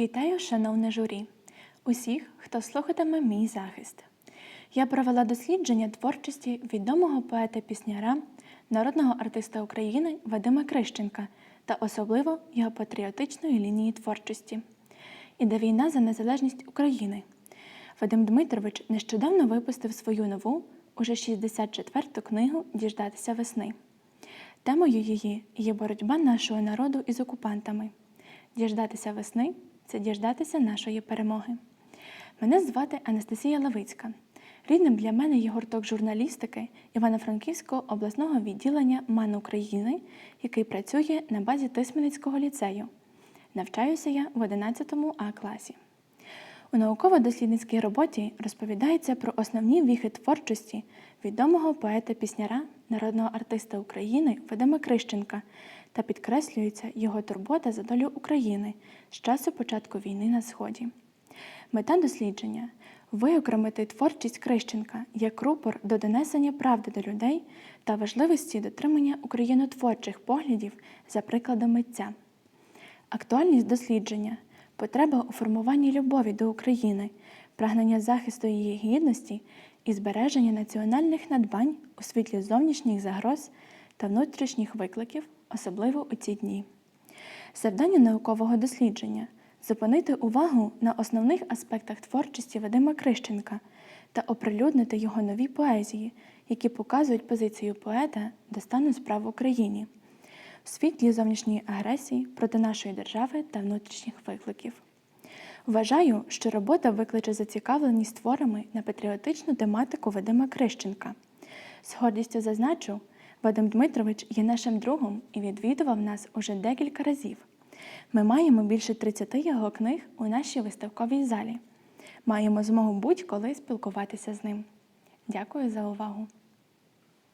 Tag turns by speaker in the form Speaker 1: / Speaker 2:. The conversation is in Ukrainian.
Speaker 1: Вітаю, шановне журі, усіх, хто слухатиме мій захист. Я провела дослідження творчості відомого поета-пісняра, народного артиста України Вадима Крищенка та особливо його патріотичної лінії творчості. Іде війна за незалежність України. Вадим Дмитрович нещодавно випустив свою нову, уже 64-ту книгу Діждатися весни. Темою її є боротьба нашого народу із окупантами. Діждатися весни це діждатися нашої перемоги. Мене звати Анастасія Левицька. Рідним для мене є гурток журналістики Івано-Франківського обласного відділення МАН України, який працює на базі Тисменницького ліцею. Навчаюся я в 11 А класі. У науково-дослідницькій роботі розповідається про основні віхи творчості відомого поета-пісняра, народного артиста України Вадима Крищенка та підкреслюється його турбота за долю України з часу початку війни на Сході. Мета дослідження виокремити творчість Крищенка як рупор до донесення правди до людей та важливості дотримання українотворчих поглядів за прикладом митця. Актуальність дослідження, потреба у формуванні любові до України, прагнення захисту її гідності і збереження національних надбань у світлі зовнішніх загроз та внутрішніх викликів, особливо у ці дні. Завдання наукового дослідження зупинити увагу на основних аспектах творчості Вадима Крищенка та оприлюднити його нові поезії, які показують позицію поета до стану справ в Україні в світлі зовнішньої агресії проти нашої держави та внутрішніх викликів. Вважаю, що робота викличе зацікавленість творами на патріотичну тематику Вадима Крищенка. З гордістю зазначу, Вадим Дмитрович є нашим другом і відвідував нас уже декілька разів. Ми маємо більше 30 його книг у нашій виставковій залі. Маємо змогу будь-коли спілкуватися з ним. Дякую за увагу!